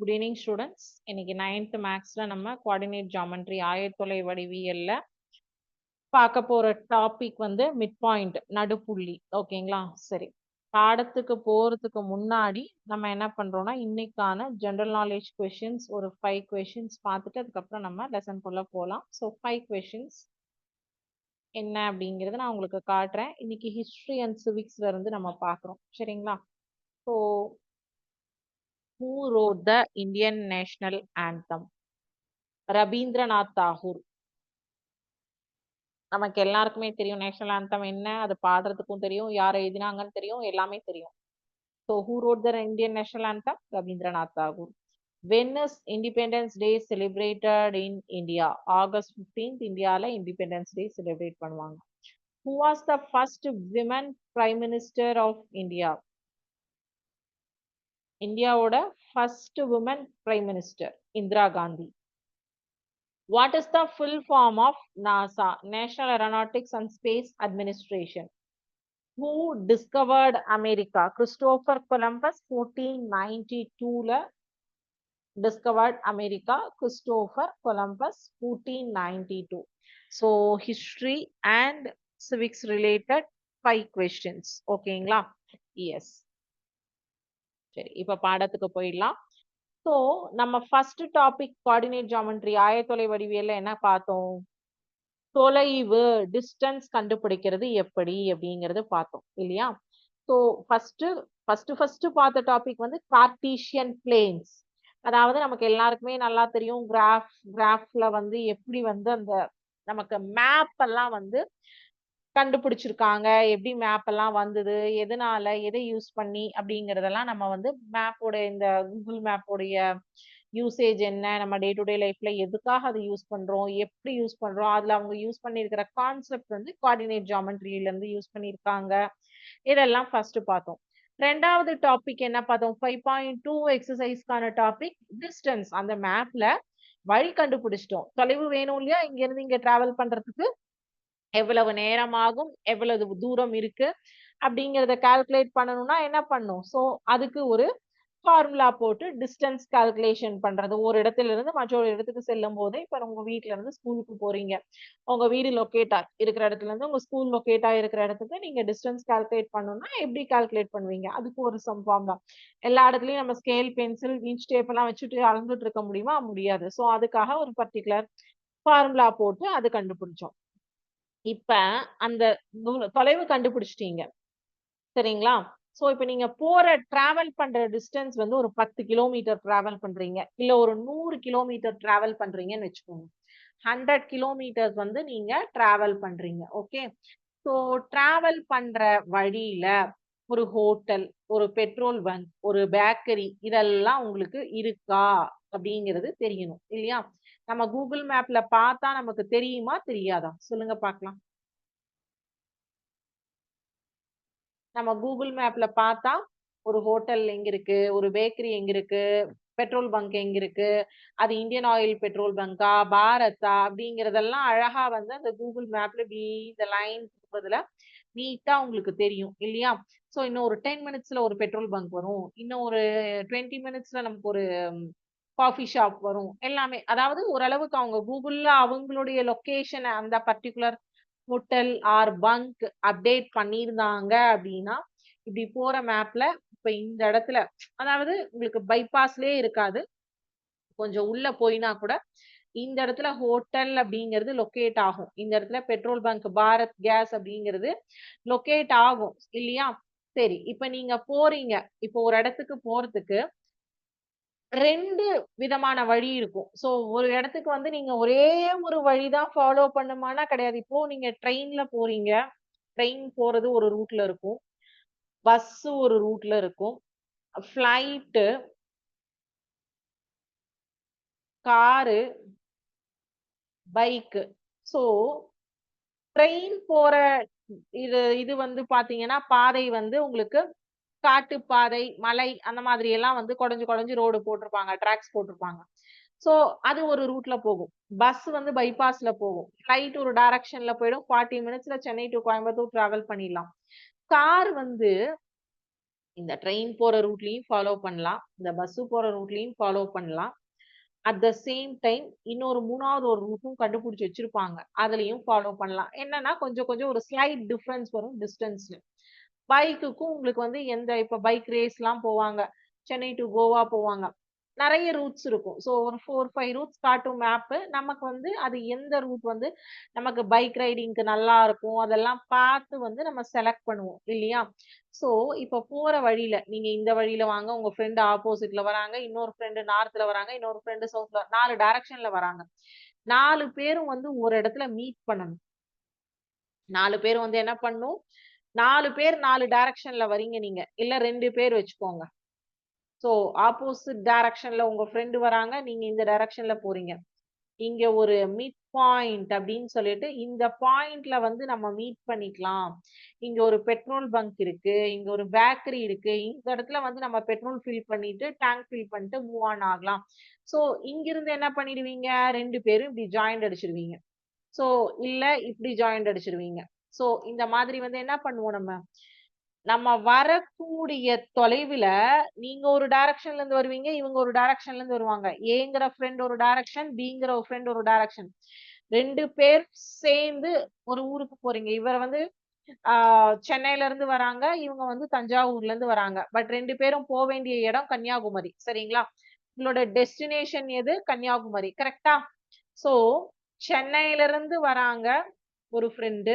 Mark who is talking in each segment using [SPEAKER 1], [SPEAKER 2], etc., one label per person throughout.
[SPEAKER 1] Good evening students இன்னைக்கு ninth மேக்ஸ்ல நம்ம குவாடினேட் ஜாமெண்ட்ரி ஆயத்தொலை வடிவியல்ல பார்க்க போற டாபிக் வந்து மிட் பாயிண்ட் நடுப்புள்ளி ஓகேங்களா சரி. பாடத்துக்கு போறதுக்கு முன்னாடி நம்ம என்ன பண்றோம்னா இன்னைக்கான ஜென்ரல் நாலேஜ் கொஷின்ஸ் ஒரு ஃபைவ் கொஷின்ஸ் பார்த்துட்டு அதுக்கப்புறம் நம்ம லெசன் குள்ள போகலாம் ஸோ ஃபைவ் கொஷின்ஸ் என்ன அப்படிங்கிறத நான் உங்களுக்கு காட்டுறேன். இன்னைக்கு ஹிஸ்ட்ரி அண்ட் சிவிக்ஸ்ல இருந்து நம்ம பார்க்குறோம். சரிங்களா? So who wrote the Indian national anthem? Rabindranath Tagore. நமக்கு எல்லாருக்குமே தெரியும் நேஷனல் ஆந்தம் என்ன அது பாடுறதுக்கும் தெரியும் யார் எழுதினாங்கன்னு தெரியும் எல்லாமே தெரியும். So who wrote the Indian national anthem Rabindranath Tagore. When is independence day celebrated in India August fifteenth இந்தியாவில் இண்டிபெண்டன்ஸ் டே செலிப்ரேட் பண்ணுவாங்க. Who was the first women prime minister of India இந்தியாவோட first woman prime minister Indira Gandhi what is the full form of NASA national aeronautics and space administration who discovered America Christopher Columbus fourteen ninety டூல discovered America Christopher Columbus fourteen ninety two so history and civics related five questions ஓகேங்களா yes சரி இப்ப பாடத்துக்கு போயிடலாம். So நம்ம first topic coordinate geometry ஆயத்தொலை வடிவியல்ல என்ன பார்த்தோம்? தொலைவு டிஸ்டன்ஸ் கண்டுபிடிக்கிறது எப்படி அப்படிங்கறது பார்த்தோம் இல்லையா? ஸோ ஃபர்ஸ்ட் ஃபர்ஸ்ட் ஃபர்ஸ்ட் பார்த்த டாபிக் வந்து கார்டீஷியன் பிளேன்ஸ் அதாவது நமக்கு எல்லாருக்குமே நல்லா தெரியும் கிராஃப் கிராஃப்ல வந்து எப்படி வந்து அந்த நமக்கு மேப் எல்லாம் வந்து கண்டுபிடிச்சிருக்காங்க. எப்படி மேப் எல்லாம் வந்தது? எதனால? எதை யூஸ் பண்ணி? அப்படிங்கறதெல்லாம் நம்ம வந்து மேப்போட இந்த கூகுள் மேப்போடைய யூசேஜ் என்ன? நம்ம டே டு டே லைஃப்ல எதுக்காக அதை யூஸ் பண்றோம்? எப்படி யூஸ் பண்றோம்? அதுல அவங்க யூஸ் பண்ணியிருக்கிற கான்செப்ட் வந்து கோஆர்டினேட் ஜாமெண்ட்ரியில இருந்து யூஸ் பண்ணியிருக்காங்க. இதெல்லாம் ஃபர்ஸ்ட் பார்த்தோம். ரெண்டாவது டாபிக் என்ன பார்த்தோம்? ஃபைவ் பாயிண்ட் டூ எக்ஸசைஸ்க்கான டாபிக் டிஸ்டன்ஸ் அந்த மேப்ல வழி கண்டுபிடிச்சிட்டோம். தொலைவு வேணும் இல்லையா? இங்க இருந்து இங்க டிராவல் பண்றதுக்கு? எவ்வளவு நேரமாகும் எவ்வளவு தூரம் இருக்கு அப்படிங்கிறத கால்குலேட் பண்ணணும்னா என்ன பண்ணும்? ஸோ அதுக்கு ஒரு ஃபார்முலா போட்டு டிஸ்டன்ஸ் கால்குலேஷன் பண்றது. ஒரு இடத்துல இருந்து மற்றொரு இடத்துக்கு செல்லும் போது இப்போ உங்க வீட்டுல இருந்து ஸ்கூலுக்கு போறீங்க. உங்க வீடு லொக்கேட்டா இருக்கிற இடத்துல இருந்து உங்க ஸ்கூல் லொக்கேட்டா இருக்கிற இடத்துக்கு நீங்க டிஸ்டன்ஸ் கால்குலேட் பண்ணணும்னா எப்படி கால்குலேட் பண்ணுவீங்க? அதுக்கு ஒரு சம் ஃபார்ம் தான் எல்லா இடத்துலயும் நம்ம ஸ்கேல் பென்சில் இன்ச் டேப் எல்லாம் வச்சுட்டு அளந்துட்டு இருக்க முடியுமா? முடியாது. ஸோ அதுக்காக ஒரு பர்டிகுலர் ஃபார்முலா போட்டு அது கண்டுபிடிச்சோம். இப்ப அந்த தொலைவு கண்டுபிடிச்சிட்டீங்க. சரிங்களா? சோ இப்ப நீங்க போற டிராவல் பண்ற டிஸ்டன்ஸ் வந்து ஒரு பத்து கிலோமீட்டர் டிராவல் பண்றீங்க. இல்ல ஒரு நூறு கிலோமீட்டர் டிராவல் பண்றீங்கன்னு வச்சுக்கோங்க. ஹண்ட்ரட் கிலோமீட்டர்ஸ் வந்து நீங்க டிராவல் பண்றீங்க. ஓகே ஸோ டிராவல் பண்ற வழியில ஒரு ஹோட்டல் ஒரு பெட்ரோல் பங்க் ஒரு பேக்கரி இதெல்லாம் உங்களுக்கு இருக்கா? அப்படிங்கிறது தெரியணும். இல்லையா? நம்ம கூகுள் மேப்ல பார்த்தா நமக்கு தெரியுமா தெரியாதா? சொல்லுங்க பார்க்கலாம். நம்ம கூகுள் மேப்ல பார்த்தா ஒரு ஹோட்டல் எங்க இருக்கு ஒரு பேக்கரி எங்க இருக்கு பெட்ரோல் பங்க் எங்க இருக்கு அது இந்தியன் ஆயில் பெட்ரோல் பங்கா பாரத்தா அப்படிங்கறதெல்லாம் அழகா வந்து அந்த கூகுள் மேப்ல இப்படி இந்த லைன் போடுறதுல நீட்டா உங்களுக்கு தெரியும் இல்லையா? ஸோ இன்னும் ஒரு டென் மினிட்ஸ்ல ஒரு பெட்ரோல் பங்க் வரும். இன்னும் ஒரு டுவெண்ட்டி மினிட்ஸ்ல நமக்கு ஒரு காஃபி ஷாப் வரும். எல்லாமே அதாவது ஓரளவுக்கு அவங்க கூகுள்ல அவங்களுடைய லொக்கேஷனை அந்த particular hotel or bunk update பண்ணியிருந்தாங்க அப்படின்னா இப்படி போற மேப்ல இப்ப இந்த இடத்துல அதாவது உங்களுக்கு பைபாஸ்லயே இருக்காது. கொஞ்சம் உள்ள போயினா கூட இந்த இடத்துல ஹோட்டல் அப்படிங்கிறது லொக்கேட் ஆகும். இந்த இடத்துல பெட்ரோல் பங்க் பாரத் கேஸ் அப்படிங்கிறது லொக்கேட் ஆகும் இல்லையா? சரி இப்ப நீங்க போறீங்க. இப்போ ஒரு இடத்துக்கு போறதுக்கு ரெண்டு விதமான வழி இருக்கும். ஸோ ஒரு இடத்துக்கு வந்து நீங்க ஒரே ஒரு வழிதான் ஃபாலோ பண்ணுமானா கிடையாது. இப்போ நீங்க ட்ரெயின்ல போறீங்க. ட்ரெயின் போறது ஒரு ரூட்ல இருக்கும். பஸ் ஒரு ரூட்ல இருக்கும். Flight car bike so train போற இது இது வந்து பாத்தீங்கன்னா பாதை வந்து உங்களுக்கு காட்டு பாதை மலை அந்த மாதிரி எல்லாம் வந்து குடஞ்சு குடஞ்சு ரோடு போட்டிருப்பாங்க டிராக்ஸ் போட்டிருப்பாங்க. ஸோ அது ஒரு ரூட்ல போகும். பஸ் வந்து பைபாஸ்ல போகும். ஃப்ளைட் ஒரு டைரக்ஷன்ல போயிடும். ஃபார்ட்டி மினிட்ஸ்ல சென்னை டு கோயம்புத்தூர் டிராவல் பண்ணிடலாம். கார் வந்து இந்த ட்ரெயின் போற ரூட்லயும் ஃபாலோ பண்ணலாம். இந்த பஸ் போற ரூட்லயும் ஃபாலோ பண்ணலாம். அட் த சேம் டைம் இன்னொரு மூணாவது ஒரு ரூட்டும் கண்டுபிடிச்சி வச்சிருப்பாங்க. அதுலயும் ஃபாலோ பண்ணலாம். என்னன்னா கொஞ்சம் கொஞ்சம் ஒரு ஸ்லைட் டிஃபரன்ஸ் வரும் டிஸ்டன்ஸ்ல பைக்குக்கும் உங்களுக்கு வந்து எந்த இப்போ பைக் ரேஸ்லாம் போவாங்க. சென்னை டு கோவா போவாங்க. நிறைய ரூட்ஸ் இருக்கும். ஸோ ஒரு ஃபோர் ஃபைவ் ரூட்ஸ் காட்டும் மேப்பு நமக்கு வந்து அது எந்த ரூட் வந்து நமக்கு பைக் ரைடிங்க்கு நல்லா இருக்கும் அதெல்லாம் பார்த்து வந்து நம்ம செலக்ட் பண்ணுவோம் இல்லையா? ஸோ இப்போ போற வழியில் நீங்க இந்த வழியில வாங்க. உங்க ஃப்ரெண்டு ஆப்போசிட்ல வராங்க. இன்னொரு ஃப்ரெண்டு நார்த்தில் வராங்க. இன்னொரு ஃப்ரெண்டு சவுத்தில் நாலு டைரக்ஷன்ல வராங்க. நாலு பேரும் வந்து ஒரு இடத்துல மீட் பண்ணணும். நாலு பேர் வந்து என்ன பண்ணும்? நாலு பேர் நாலு டைரக்ஷன்ல வரீங்க நீங்க. இல்ல ரெண்டு பேர் வச்சுக்கோங்க. ஸோ ஆப்போசிட் டைரக்ஷன்ல உங்க ஃப்ரெண்டு வராங்க நீங்க இந்த டைரக்ஷன்ல போறீங்க. இங்க ஒரு மீட் பாயிண்ட் அப்படின்னு சொல்லிட்டு இந்த பாயிண்ட்ல வந்து நம்ம மீட் பண்ணிக்கலாம். இங்க ஒரு பெட்ரோல் பங்க் இருக்கு இங்க ஒரு பேக்கரி இருக்கு. இந்த இடத்துல வந்து நம்ம பெட்ரோல் ஃபில் பண்ணிட்டு டேங்க் ஃபில் பண்ணிட்டு மூவ் ஆன் ஆகலாம். ஸோ இங்கிருந்து என்ன பண்ணிடுவீங்க? ரெண்டு பேரும் இப்படி ஜாயிண்ட் அடிச்சிருவீங்க. ஸோ இல்ல இப்படி ஜாயிண்ட் அடிச்சிருவீங்க. ஸோ இந்த மாதிரி வந்து என்ன பண்ணுவோம் நம்ம? நம்ம வரக்கூடிய தொலைவுல நீங்க ஒரு டைரக்ஷன்ல இருந்து வருவீங்க இவங்க ஒரு டைரக்ஷன்ல இருந்து வருவாங்க. ஏங்கிற ஃப்ரெண்ட் ஒரு டைரக்ஷன் பிங்கிற ஒரு ஃப்ரெண்ட் ஒரு டைரக்ஷன் ரெண்டு பேர் சேர்ந்து ஒரு ஊருக்கு போறீங்க. இவர் வந்து ஆஹ் சென்னையில இருந்து வராங்க இவங்க வந்து தஞ்சாவூர்ல இருந்து வராங்க. பட் ரெண்டு பேரும் போக வேண்டிய இடம் கன்னியாகுமரி. சரிங்களா? உங்களோட டெஸ்டினேஷன் எது? கன்னியாகுமரி. கரெக்டா சோ சென்னையில இருந்து வராங்க ஒரு ஃப்ரெண்டு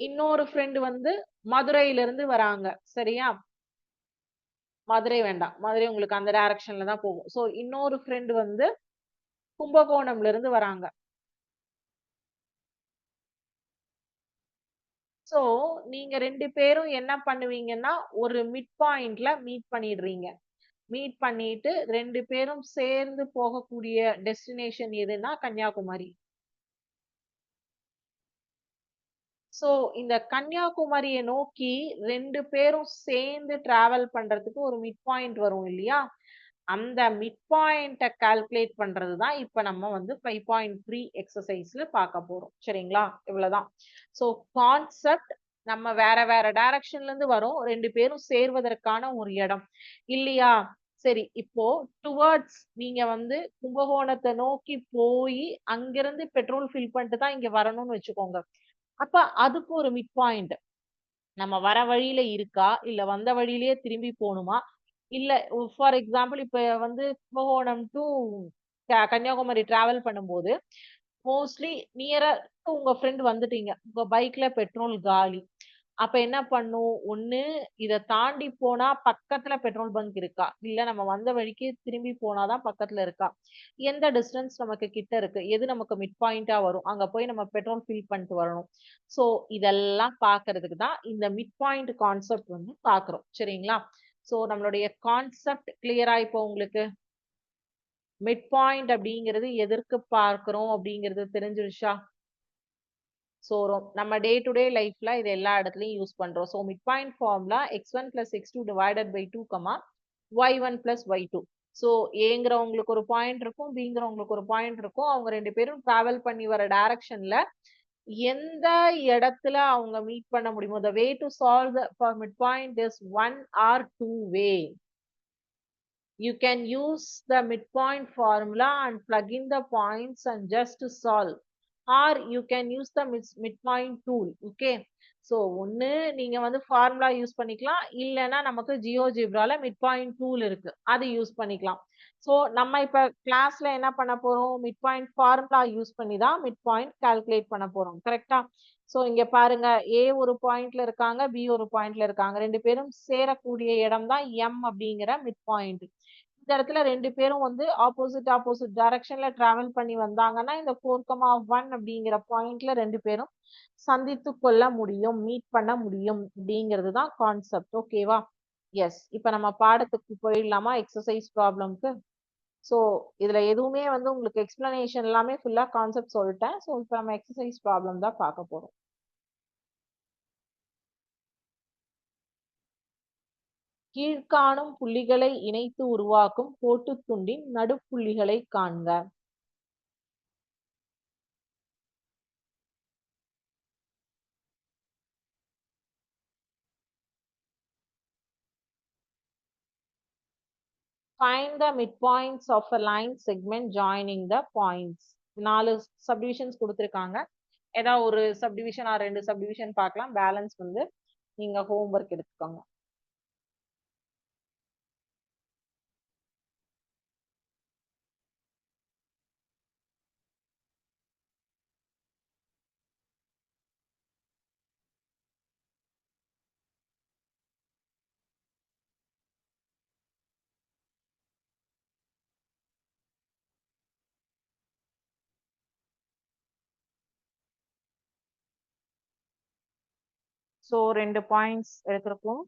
[SPEAKER 1] இன்னொரு ஃப்ரெண்டு வந்து மதுரையில இருந்து வராங்க. சரியா? மதுரை வேண்டாம். மதுரை உங்களுக்கு அந்த டைரக்ஷன்ல தான் போகும். சோ இன்னொரு ஃப்ரெண்டு வந்து கும்பகோணம்ல இருந்து வராங்க. சோ நீங்க ரெண்டு பேரும் என்ன பண்ணுவீங்கன்னா ஒரு மிட் பாயிண்ட்ல மீட் பண்ணிடுறீங்க. மீட் பண்ணிட்டு ரெண்டு பேரும் சேர்ந்து போகக்கூடிய டெஸ்டினேஷன் எதுன்னா கன்னியாகுமரி. சோ இந்த கன்னியாகுமரியை நோக்கி ரெண்டு பேரும் சேர்ந்து டிராவல் பண்றதுக்கு ஒரு மிட் பாயிண்ட் வரும் இல்லையா? அந்த மிட் பாயிண்ட்டை கால்குலேட் பண்றது தான் இப்ப நம்ம வந்து ஃபைவ் பாயிண்ட் த்ரீ எக்ஸசைஸ்ல பார்க்க போறோம். சரிங்களா? இவ்வளவுதான். ஸோ கான்செப்ட் நம்ம வேற வேற டைரக்ஷன்ல இருந்து வரோம். ரெண்டு பேரும் சேர்வதற்கான ஒரு இடம். இல்லையா? சரி இப்போ டுவர்ட்ஸ் நீங்க வந்து கும்பகோணத்தை நோக்கி போய் அங்கிருந்து பெட்ரோல் ஃபில் பண்ணிட்டு தான் இங்க வரணும்னு வச்சுக்கோங்க. அப்ப அதுக்கு ஒரு மிட் பாயிண்ட் நம்ம வர வழியில இருக்கா? இல்ல வந்த வழியிலேயே திரும்பி போகணுமா இல்ல ஃபார் எக்ஸாம்பிள் இப்ப வந்து கும்பகோணம் டு கன்னியாகுமரி டிராவல் பண்ணும்போது மோஸ்ட்லி நியரா உங்க ஃப்ரெண்ட் வந்துட்டீங்க. உங்க பைக்ல பெட்ரோல் காலி. அப்ப என்ன பண்ணும்? ஒண்ணு இத தாண்டி போனா பக்கத்துல பெட்ரோல் பங்க் இருக்கா? இல்ல நம்ம வந்த வழிக்கு திரும்பி போனாதான் பக்கத்துல இருக்கா? எந்த டிஸ்டன்ஸ் நமக்கு கிட்ட இருக்கு? எது நமக்கு மிட் பாயிண்டா வரும்? அங்க போய் நம்ம பெட்ரோல் ஃபில் பண்ணிட்டு வரணும். சோ இதெல்லாம் பாக்குறதுக்கு தான் இந்த மிட் பாயிண்ட் கான்செப்ட் வந்து பாக்குறோம். சரிங்களா? சோ நம்மளுடைய கான்செப்ட் கிளியரா இப்போ உங்களுக்கு? மிட் பாயிண்ட் அப்படிங்கிறது எதற்கு பார்க்கிறோம் அப்படிங்கிறது தெரிஞ்சிருச்சா? ஸோ நம்ம டே டு டே லைஃப்ல இது எல்லா இடத்துலையும் யூஸ் பண்றோம். ஸோ மிட் பாயிண்ட் ஃபார்ம்ல x one plus x two divided by two comma y one plus y two so ஏங்கிறவங்களுக்கு ஒரு பாயிண்ட் இருக்கும் பிங்கிறவங்களுக்கு ஒரு பாயிண்ட் இருக்கும். அவங்க ரெண்டு பேரும் டிராவல் பண்ணி வர டைரக்ஷன்ல எந்த இடத்துல அவங்க மீட் பண்ண முடியுமோ the way to solve the mid point is one or two way you can use the midpoint formula and plug in the points and just solve. Or you can use the the mid point tool okay so ஒன்று நீங்கள் வந்து formula use பண்ணிக்கலாம். இல்லைன்னா நமக்கு ஜியோ ஜிப்ரால mid point tool இருக்கு. அது யூஸ் பண்ணிக்கலாம். ஸோ நம்ம இப்போ கிளாஸ்ல என்ன பண்ண போறோம்? மிட் பாயிண்ட் ஃபார்முலா யூஸ் பண்ணி தான் மிட் பாயிண்ட் கால்குலேட் பண்ண போறோம். கரெக்டா ஸோ இங்கே பாருங்க. ஏ ஒரு பாயிண்ட்ல இருக்காங்க. பி ஒரு பாயிண்ட்ல இருக்காங்க. ரெண்டு பேரும் சேரக்கூடிய இடம் தான் எம் அப்படிங்கிற மிட் பாயிண்ட் இந்த இடத்துல ரெண்டு பேரும் வந்து ஆப்போசிட் ஆப்போசிட் டைரக்ஷன்ல டிராவல் பண்ணி வந்தாங்கன்னா இந்த ஃபோர் கமா ஒன் அப்படிங்கிற பாயிண்ட்ல ரெண்டு பேரும் சந்தித்து கொள்ள முடியும் மீட் பண்ண முடியும் அப்படிங்கிறது தான் கான்செப்ட் ஓகேவா எஸ் இப்போ நம்ம பாடத்துக்கு போயிடலாமா? எக்ஸசைஸ் ப்ராப்ளம்க்கு ஸோ இதுல எதுவுமே வந்து உங்களுக்கு எக்ஸ்பிளனேஷன் எல்லாமே ஃபுல்லா கான்செப்ட் சொல்லிட்டேன். ஸோ இப்போ நம்ம எக்ஸசைஸ் ப்ராப்ளம் தான் பார்க்க போறோம். கீழ்காணும் புள்ளிகளை இணைத்து உருவாக்கும் போட்டு துண்டின் நடுப்புள்ளிகளை காண்க. Find the midpoints of a line segment joining the points. நாலு சப்டிவிஷன்ஸ் கொடுத்துருக்காங்க. ஏதாவது ஒரு சப்டிவிஷன் ஆர் ரெண்டு சப்டிவிஷன் பார்க்கலாம். பேலன்ஸ் வந்து நீங்கள் ஹோம்ஒர்க் எடுத்துக்கோங்க. ஸோ ரெண்டு பாயிண்ட்ஸ் எடுத்திருக்கோம்.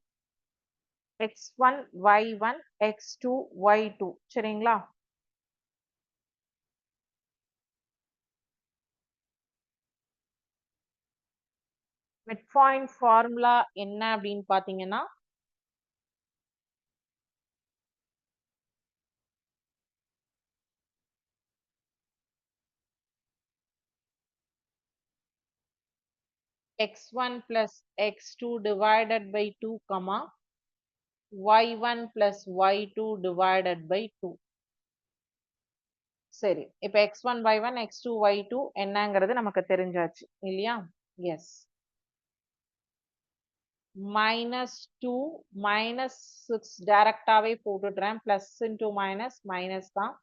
[SPEAKER 1] X one y one x two y two சரிங்களா? மிட் பாயிண்ட் ஃபார்முலா என்ன அப்படின்னு பார்த்தீங்கன்னா x1 plus x2 divided by 2 comma y1 plus y2 divided by 2 சரி இப்ப x1 y1 x2 y2 என்னங்கிறது நமக்கு தெரிஞ்சாச்சு இல்லையா? Yes minus two minus six டைரக்டாவே போட்டுடுறேன். பிளஸ் இன்டூ மைனஸ் மைனஸ் தான்.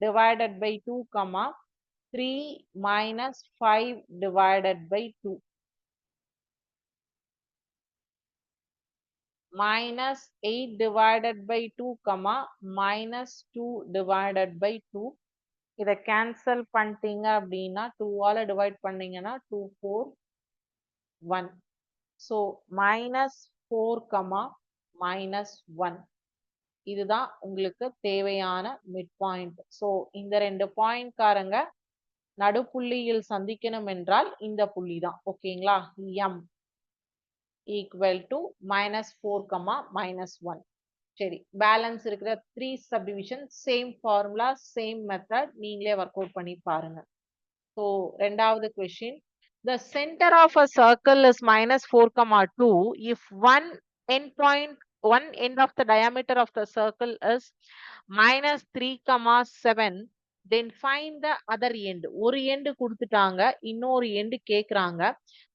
[SPEAKER 1] Divided by two comma three minus five divided by two minus 8 divided by 2 comma minus 2 divided by 2 இதை cancel பண்ணிட்டீங்க அப்படின்னா டூவால் டிவைட் பண்ணீங்கன்னா two four one so minus four comma minus one இதுதான் உங்களுக்கு தேவையான mid point so இந்த ரெண்டு பாயிண்ட்காரங்க நடுப்புள்ளியில் சந்திக்கணும் என்றால் இந்த புள்ளி தான் ஓகேங்களா M equal to minus 4 comma minus 1 சரி பேலன்ஸ் இருக்கிற three subdivision same formula same method நீங்களே ஒர்க் அவுட் பண்ணி பாருங்க ஸோ ரெண்டாவது question the centre of a circle is minus four comma two if one end point one end of the diameter of the circle is minus three comma seven then find the other end ஒரு end கொடுத்துட்டாங்க இன்னொரு end கேட்குறாங்க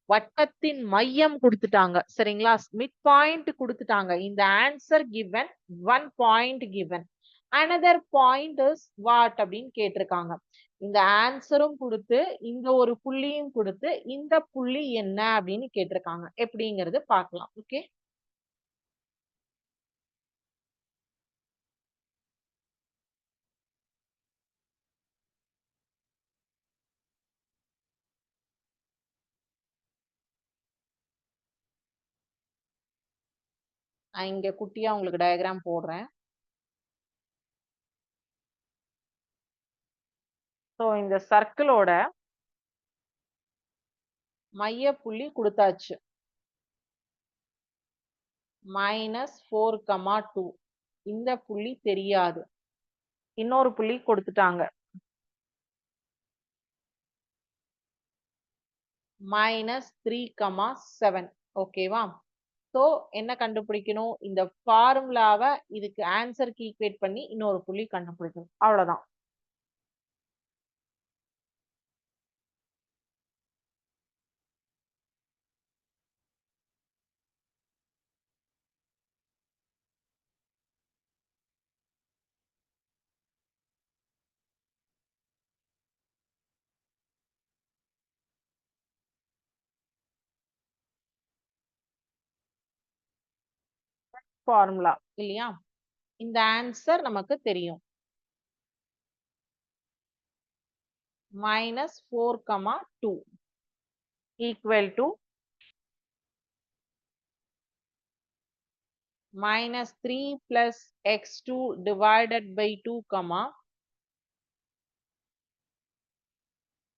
[SPEAKER 1] வட்டத்தின் மையம் கொடுத்துட்டாங்க. சரிங்களா? Mid point கொடுத்துட்டாங்க. இந்த answer given one point given another point is what அப்படின்னு கேட்டிருக்காங்க. இந்த ஆன்சரும் கொடுத்து இந்த ஒரு புள்ளியும் கொடுத்து இந்த புள்ளி என்ன அப்படின்னு கேட்டிருக்காங்க. எப்படிங்கிறது பார்க்கலாம். ஓகே இங்க குட்டியா உங்களுக்கு டயக்ராம் போடுறேன். ஸோ இந்த சர்க்கிளோட மைய புள்ளி கொடுத்தாச்சு. மைனஸ் ஃபோர் கமா டூ இந்த புள்ளி தெரியாது. இன்னொரு புள்ளி கொடுத்துட்டாங்க. மைனஸ் த்ரீ கமா செவன் ஓகேவா ஸோ என்ன கண்டுபிடிக்கணும்? இந்த ஃபார்முலாவை இதுக்கு ஆன்சருக்கு ஈக்குவேட் பண்ணி இன்னொரு புள்ளி கண்டுபிடிக்கணும். அவ்வளவுதான். ஃபார்முலா இல்லையா? இந்த ஆன்சர் நமக்கு தெரியும். minus four comma two equal to minus 3 plus x2 divided by 2 comma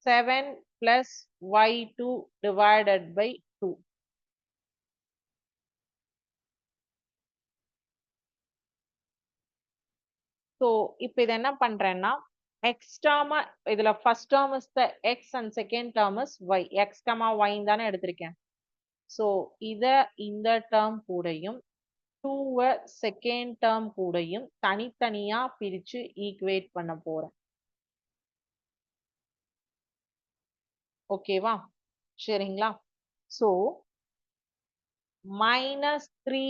[SPEAKER 1] 7 plus y2 divided by 2 so இப்போ இதை என்ன பண்றேன்னா எக்ஸ் டேர்ம இதுல first term is the x and second term is y x comma y தானே எடுத்திருக்கேன். So இத இந்த term கூடயும் டூவை செகண்ட் டேர்ம் கூடயும் தனித்தனியா பிரிச்சு ஈக்குவேட் பண்ண போறேன். ஓகேவா சரிங்களா? So minus three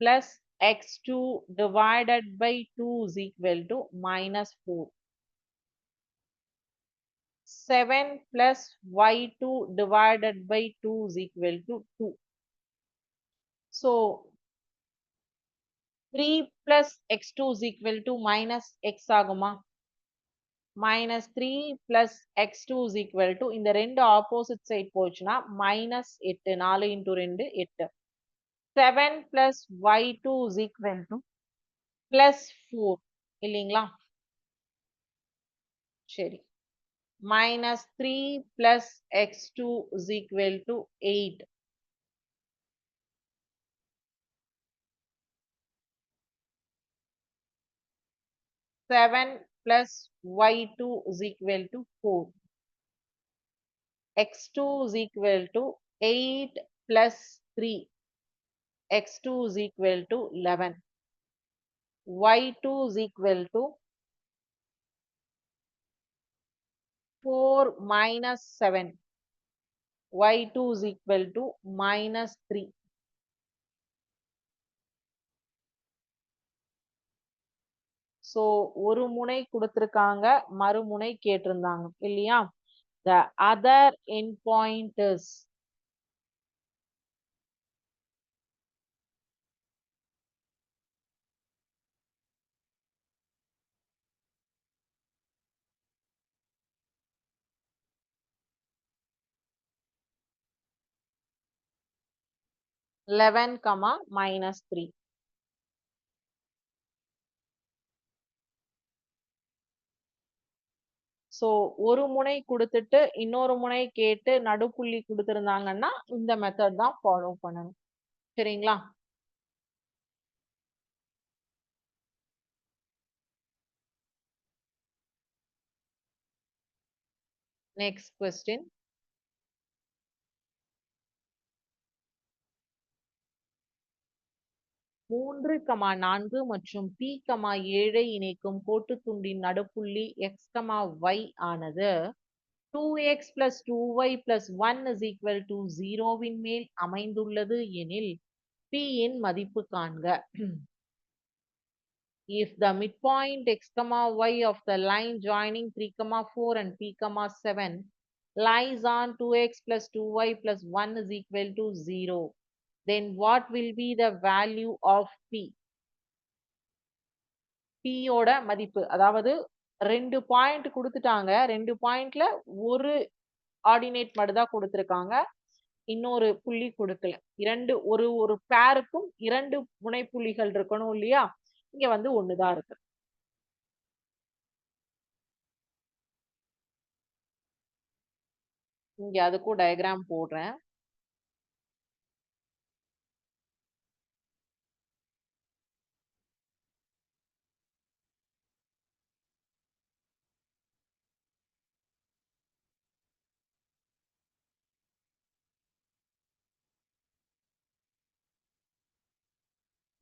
[SPEAKER 1] plus x2 divided by 2 is equal to minus 4. 7 plus y2 divided by 2 is equal to 2. So, 3 plus x2 is equal to minus x ஆகுமா minus 3 plus x2 is equal to இந்த ரெண்டு opposite side போச்சுன்னா minus 8 4 into 2 8 7 plus y2 is equal to plus 4 இல்லைங்களா சரி minus 3 plus x2 is equal to 8 7 plus y2 is equal to 4 x2 is equal to 8 plus 3 x2 is equal to 11, y2 is equal to 4 minus 7, y2 is equal to minus 3. So ஒரு முனை கொடுத்துருக்காங்க மறுமுனை கேட்டிருந்தாங்க இல்லையா? The other end point 11 comma minus 3. So ஒரு முனை குடுத்துட்டு இன்னொரு முனை கேட்டு நடுப்புள்ளி கொடுத்துருந்தாங்கன்னா இந்த மெத்தட் தான் ஃபாலோ பண்ணணும். சரிங்களா? நெக்ஸ்ட் கொஸ்டின் மூன்று கமா நான்கு மற்றும் பி கமா ஏழை இணைக்கும் கோட்டுத்துண்டின் நடுப்புள்ளி எக்ஸ் கமா ஒய் ஆனது two x plus two y plus one is equal to ஜீரோவின் மேல் அமைந்துள்ளது எனில் பியின் இன் மதிப்பு காண்க. If the midpoint x comma y of the line joining 3 comma 4 and p comma 7 lies on 2x plus 2y plus 1 is equal to 0 then what will be the value of p? P ஓட மதிப்பு. அதாவது ரெண்டு point கொடுத்துட்டாங்க. ரெண்டு பாயிண்ட்ல ஒரு ordinate மட்டும் தான் கொடுத்துருக்காங்க. இன்னொரு புள்ளி கொடுக்கல. இரண்டு ஒரு ஒரு பேருக்கும் இரண்டு முனைப்புள்ளிகள் இருக்கணும் இல்லையா? இங்க வந்து ஒண்ணுதான் இருக்கு. இங்க அதுக்கும் டயக்ராம் போடுறேன்.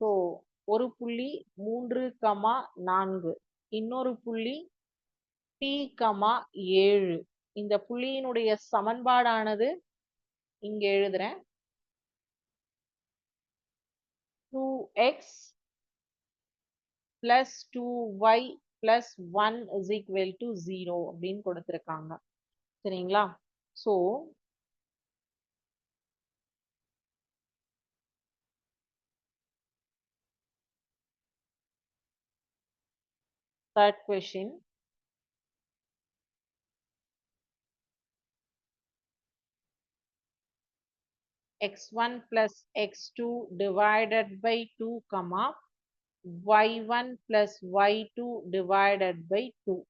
[SPEAKER 1] ஸோ ஒரு புள்ளி மூன்று கமா நான்கு. இன்னொரு புள்ளி டி கமா ஏழு. இந்த புள்ளியினுடைய சமன்பாடானது இங்க எழுதுறேன். Two x plus two y plus one is equal to zero அப்படின்னு கொடுத்துருக்காங்க. சரிங்களா? So third question. X1 plus x2 divided by 2 comma y1 plus y2 divided by 2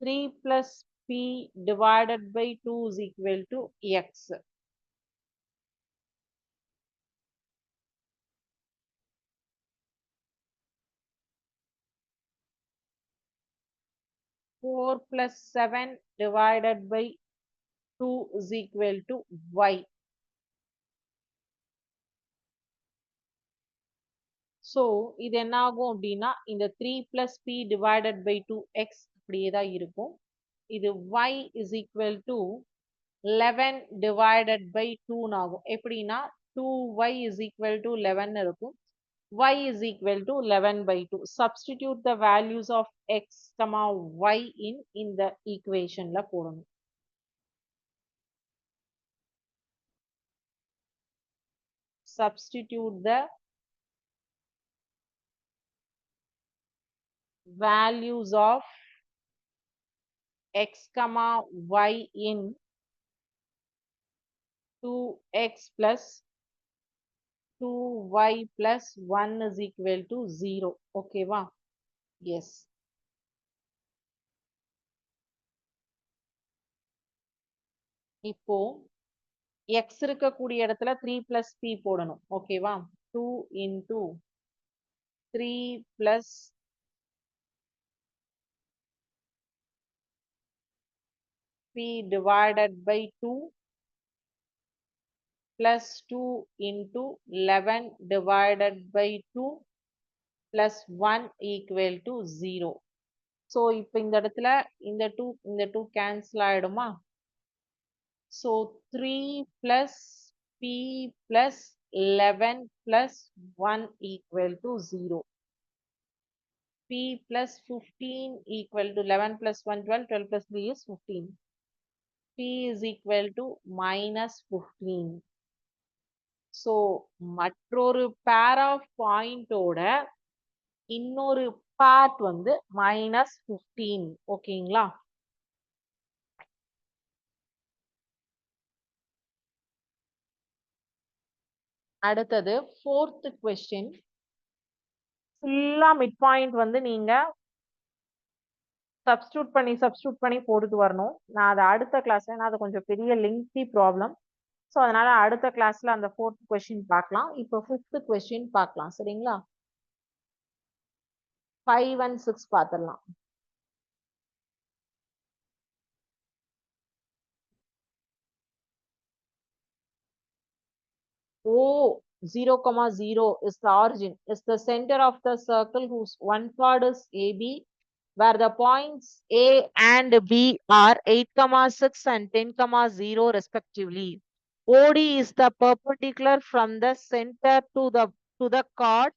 [SPEAKER 1] 3 plus p divided by 2 is equal to x four plus 7 divided by two is equal to y. So இது என்ன ஆகும் அப்படின்னா இந்த three plus P divided by two x அப்படியே தான் இருக்கும். இது y is equal to eleven divided by டூன்னு ஆகும் எப்படின்னா two y is equal to eleven இருக்கும். y is equal to 11 by 2. Substitute the values of x, comma y in in the equation ல போடணும். Substitute the values of x, comma y in 2x plus 2y plus 1 is equal to 0. Okay, வா? Yes. இப்போ x இருக்கக்கூடிய இடத்துல 3 plus p போடணும். ஓகேவா? 2 into 3 plus p divided by 2 plus 2 into 11 divided by 2 plus 1 equal to 0. So, இப்போ இந்த இடத்துல இந்த 2 இந்த 2 cancel ஆயிடுமா? So, 3 plus p plus 11 plus 1 equal to 0. p plus 15 equal to 11 plus 1, 12, 12 plus 3 is 15. p is equal to minus 15. So மற்றொரு pair of பாயிண்டோட இன்னொரு part வந்து minus fifteen ஓகேங்களா அடுத்தது ஃபோர்த்து கொஸ்டின் ஃபுல்லாக மிட் பாயிண்ட் வந்து நீங்கள் சப்ஸ்டியூட் பண்ணி சப்ஸ்டியூட் பண்ணி போட்டுட்டு வரணும். நான் அதை அடுத்த கிளாஸ் நான் அது கொஞ்சம் பெரிய லெங்தி ப்ராப்ளம் ஸோ அதனால அடுத்த கிளாஸ்ல அந்த ஃபோர்த் கொஸ்டின் பார்க்கலாம் இப்போ ஃபிஃப்த் கொஸ்டின் பார்க்கலாம் சரிங்களா ஃபைவ் அண்ட் சிக்ஸ் பார்த்துடலாம் O 0 comma 0 is the origin, is the center of the circle whose one chord is AB, where the points A and B are 8 comma 6 and 10 comma 0 respectively. OD is the perpendicular from the center to the to the chord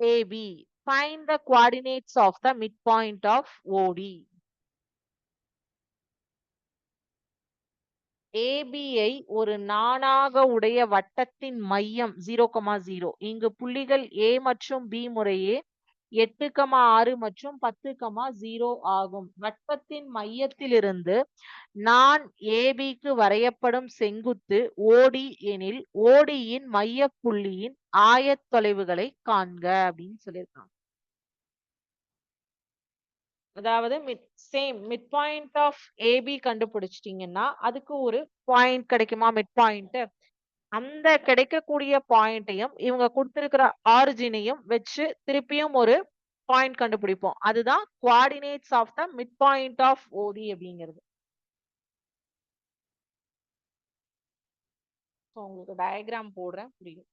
[SPEAKER 1] AB. Find the coordinates of the midpoint of OD. ஏபியை ஒரு நானாக உடைய வட்டத்தின் மையம் zero comma zero இங்கு புள்ளிகள் ஏ மற்றும் B முறையே எட்டு கமா ஆறு மற்றும் பத்து கமா ஜீரோ ஆகும். வட்டத்தின் மையத்திலிருந்து நான் ஏபிக்கு வரையப்படும் செங்குத்து ஓடி எனில் ஓடியின் மைய புள்ளியின் ஆயத்தொலைவுகளை காண்க அப்படின்னு சொல்லியிருக்காங்க அதாவது mid same mid point of AB கண்டுபிடிச்சிட்டீங்கன்னா அதுக்கு ஒரு பாயிண்ட் கிடைக்குமா? மிட் பாயிண்ட் அந்த கிடைக்கக்கூடிய பாயிண்ட்டையும் இவங்க கொடுத்துருக்கிற ஆரிஜினையும் வச்சு திருப்பியும் ஒரு பாயிண்ட் கண்டுபிடிப்போம். அதுதான் coordinates of the mid point of OD அப்படிங்கிறது. ஸோ உங்களுக்கு டயக்ராம் போடுறேன். புரியும்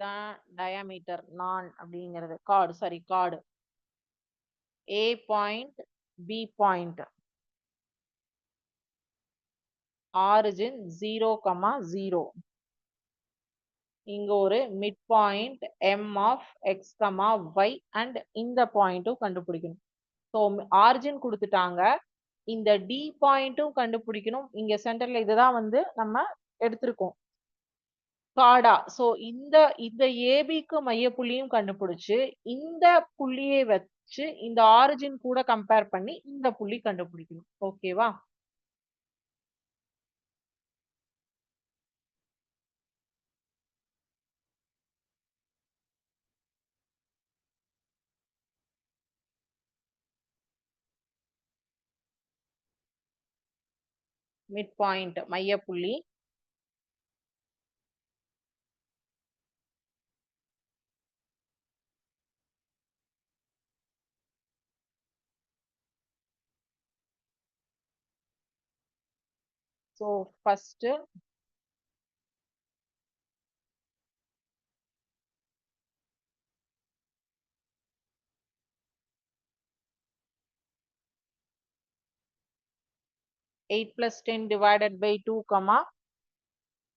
[SPEAKER 1] தான் டயாமீட்டர் நான் அப்படிங்கிறது chord sorry chord A point B point origin zero comma zero இங்க ஒரு mid point M of x comma y and இந்த பாயிண்ட்டும் கண்டுபிடிக்கணும். ஸோ ஆரிஜின் கொடுத்துட்டாங்க. இந்த டி பாயிண்ட்டும் கண்டுபிடிக்கணும். இங்க சென்டர்ல இதுதான் வந்து நம்ம எடுத்திருக்கோம். காடா. சோ இந்த இந்த ஏபிக்கு மையப்புள்ளியும் கண்டுபிடிச்சு இந்த புள்ளியை வச்சு இந்த ஆரிஜின் கூட கம்பேர் பண்ணி இந்த புள்ளி கண்டுபிடிக்கணும். ஓகேவா மிட் பாயிண்ட் மையப்புள்ளி. So first eight plus ten divided by two comma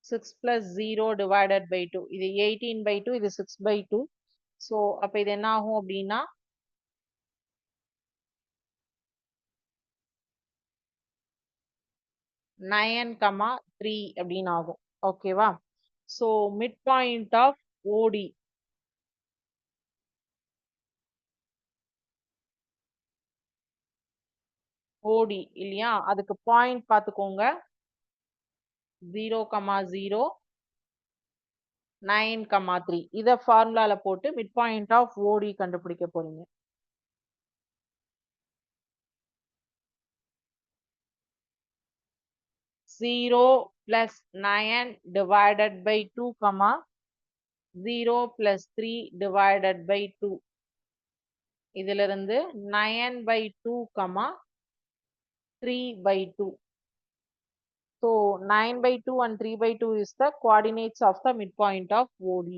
[SPEAKER 1] six plus zero divided by two இது எயிட்டீன் பை டூ இது சிக்ஸ் பை டூ ஸோ அப்போ இது என்ன ஆகும் அப்படின்னா நயன் கமா த்ரீ அப்படின்னு ஆகும். ஓகேவா ஸோ மிட் பாயிண்ட் ஆஃப் ஓடி ஓடி இல்லையா? அதுக்கு பாயிண்ட் பார்த்துக்கோங்க. Zero comma zero nine comma three இதை ஃபார்முலால போட்டு மிட் பாயிண்ட் ஆஃப் ஓடி கண்டுபிடிக்க போறீங்க. Zero plus nine divided by two comma zero plus three divided by two இதுல இருந்து nine by two comma three by two So 9 by 2 and 3 by 2 is the coordinates of the midpoint of OD.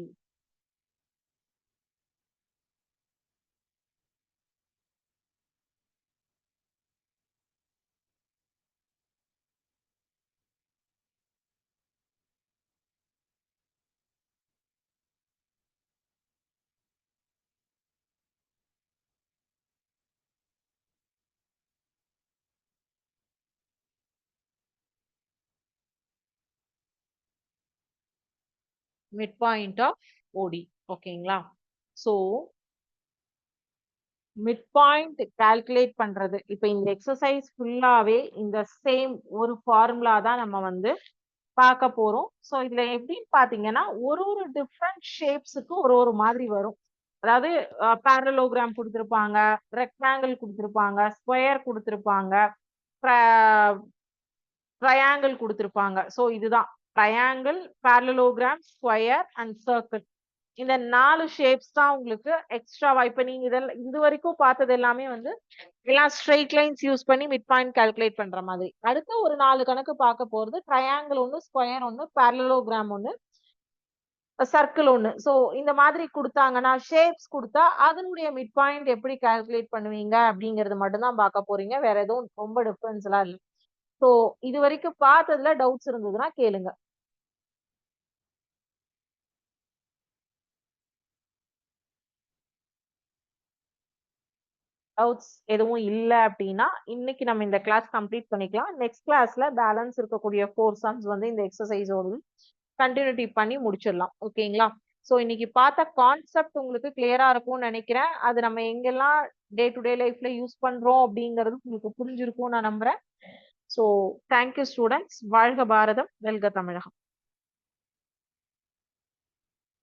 [SPEAKER 1] midpoint of OD. ஓகேங்களா so mid point calculate பண்றது. இப்போ இந்த exercise ஃபுல்லாவே இந்த same ஒரு formula தான் நம்ம வந்து பார்க்க போறோம். ஸோ இதுல எப்படின்னு பாத்தீங்கன்னா ஒரு ஒரு டிஃப்ரெண்ட் ஷேப்ஸுக்கு ஒரு ஒரு மாதிரி வரும். அதாவது பேரலோகிராம் கொடுத்துருப்பாங்க ரெக்டாங்கிள் கொடுத்துருப்பாங்க ஸ்கொயர் கொடுத்துருப்பாங்க ட்ரையாங்கிள் கொடுத்துருப்பாங்க. ஸோ இதுதான். Triangle parallelogram square and circle இந்த நாலு ஷேப்ஸ் தான் உங்களுக்கு எக்ஸ்ட்ராவா இப்ப நீங்க இதெல்லாம் இது வரைக்கும் பார்த்தது எல்லாமே வந்து எல்லாம் ஸ்ட்ரெயிட் லைன்ஸ் யூஸ் பண்ணி மிட் பாயிண்ட் கால்குலேட் பண்ற மாதிரி. அடுத்து ஒரு நாலு கணக்கு பார்க்க போறது ட்ரையாங்கிள் ஒன்று ஸ்கொயர் ஒன்று பேரலோகிராம் ஒன்று சர்க்கிள் ஒன்று ஸோ இந்த மாதிரி கொடுத்தாங்கன்னா ஷேப்ஸ் கொடுத்தா அதனுடைய மிட் பாயிண்ட் எப்படி கால்குலேட் பண்ணுவீங்க அப்படிங்கிறது மட்டும்தான் பார்க்க போறீங்க. வேற எதுவும் ரொம்ப டிஃபரன்ஸ் எல்லாம் இல்லை. ஸோ இது வரைக்கும் பார்த்ததுல டவுட்ஸ் இருந்ததுன்னா கேளுங்க. டவுட்ஸ் எதுவும் இல்லை அப்படின்னா இன்னைக்கு நம்ம இந்த கிளாஸ் கம்ப்ளீட் பண்ணிக்கலாம். நெக்ஸ்ட் கிளாஸ்ல பேலன்ஸ் இருக்கக்கூடிய ஃபோர் சம்ஸ் வந்து இந்த எக்ஸசைஸோடு கண்டினியூட்டி பண்ணி முடிச்சிடலாம். ஓகேங்களா ஸோ இன்னைக்கு பார்த்த கான்செப்ட் உங்களுக்கு கிளியரா இருக்கும்னு நினைக்கிறேன். அது நம்ம எங்கெல்லாம் டே டு டே லைஃப்ல யூஸ் பண்றோம் அப்படிங்கிறது உங்களுக்கு புரிஞ்சிருக்கும் நான் நம்புறேன். ஸோ தேங்க்யூ ஸ்டூடெண்ட்ஸ் வாழ்க பாரதம். வெல்க தமிழகம்.